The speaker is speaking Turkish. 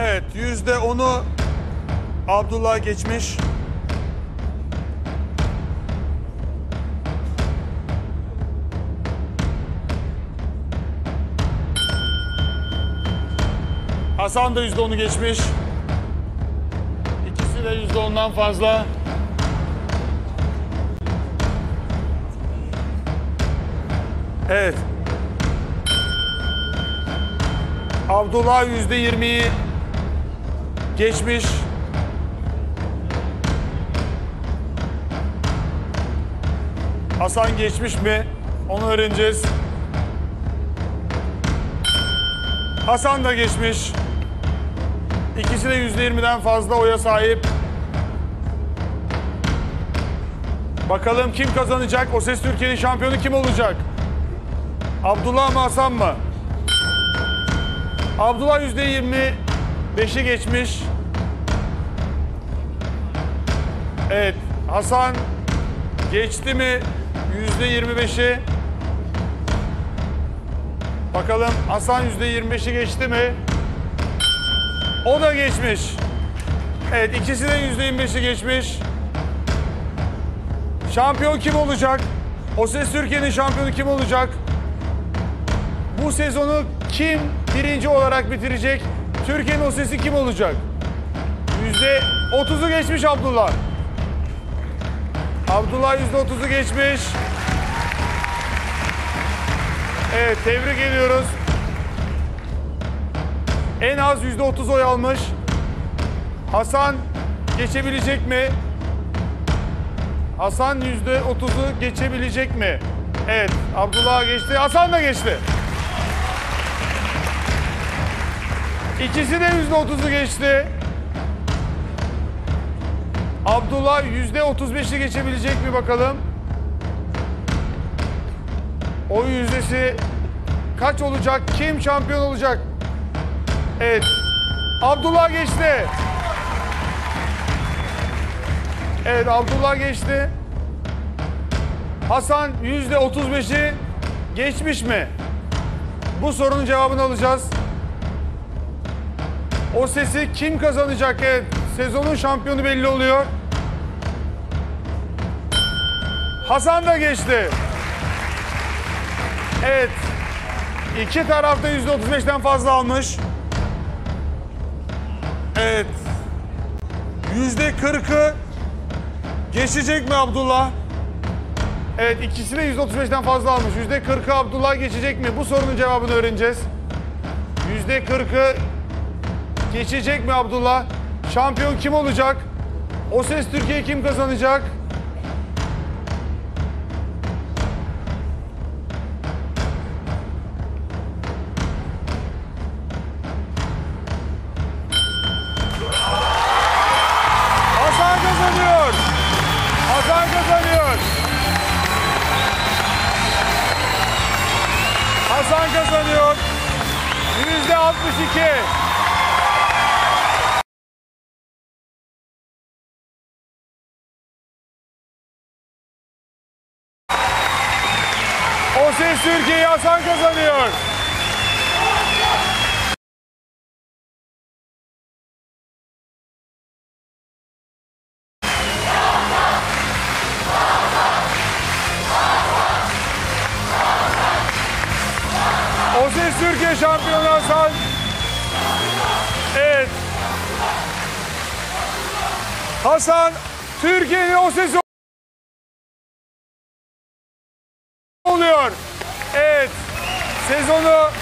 Evet yüzde onu Abdullah geçmiş. Hasan da yüzde onu geçmiş. İkisi de yüzde ondan fazla. Evet. Abdullah yüzde yirmiyi geçmiş. Hasan geçmiş mi? Onu öğreneceğiz. Hasan da geçmiş. İkisi de yüzde yirmiden fazla oya sahip. Bakalım kim kazanacak? O Ses Türkiye'nin şampiyonu kim olacak? Abdullah mı Hasan mı? Abdullah yüzde yirmi beşi geçmiş. Evet, Hasan geçti mi yüzde yirmi beşi? Bakalım Hasan yüzde yirmi beşi geçti mi? O da geçmiş. Evet, ikisi de yüzde yirmi beşi geçmiş. Şampiyon kim olacak? O Ses Türkiye'nin şampiyonu kim olacak? Bu sezonu kim birinci olarak bitirecek? Türkiye'nin o sesi kim olacak? Yüzde otuzu geçmiş Abdullah. Abdullah yüzde otuzu geçmiş. Evet tebrik ediyoruz. En az yüzde otuz oy almış. Hasan geçebilecek mi? Hasan yüzde otuzu geçebilecek mi? Evet Abdullah geçti. Hasan da geçti. İkisi de yüzde otuzu geçti. Abdullah yüzde otuz beşi geçebilecek mi bakalım? O yüzdesi kaç olacak? Kim şampiyon olacak? Evet. Abdullah geçti. Evet Abdullah geçti. Hasan yüzde otuz beşi geçmiş mi? Bu sorunun cevabını alacağız. O sesi kim kazanacak? Evet, sezonun şampiyonu belli oluyor. Hasan da geçti. Evet. İki tarafta yüzde otuz beşten fazla almış. Evet. Yüzde kırkı geçecek mi Abdullah? Evet ikisi de yüzde otuz beşten fazla almış. Yüzde kırkı Abdullah geçecek mi? Bu sorunun cevabını öğreneceğiz. Yüzde kırkı Geçecek mi Abdullah? Şampiyon kim olacak? O ses Türkiye kim kazanacak? Hasan kazanıyor. Hasan kazanıyor. Hasan kazanıyor. Yüzde 62. O ses Türkiye'yi Hasan kazanıyor. O Türkiye şampiyonu Hasan. Evet. Hasan Türkiye'nin o sesi oluyor. Evet. Sezonu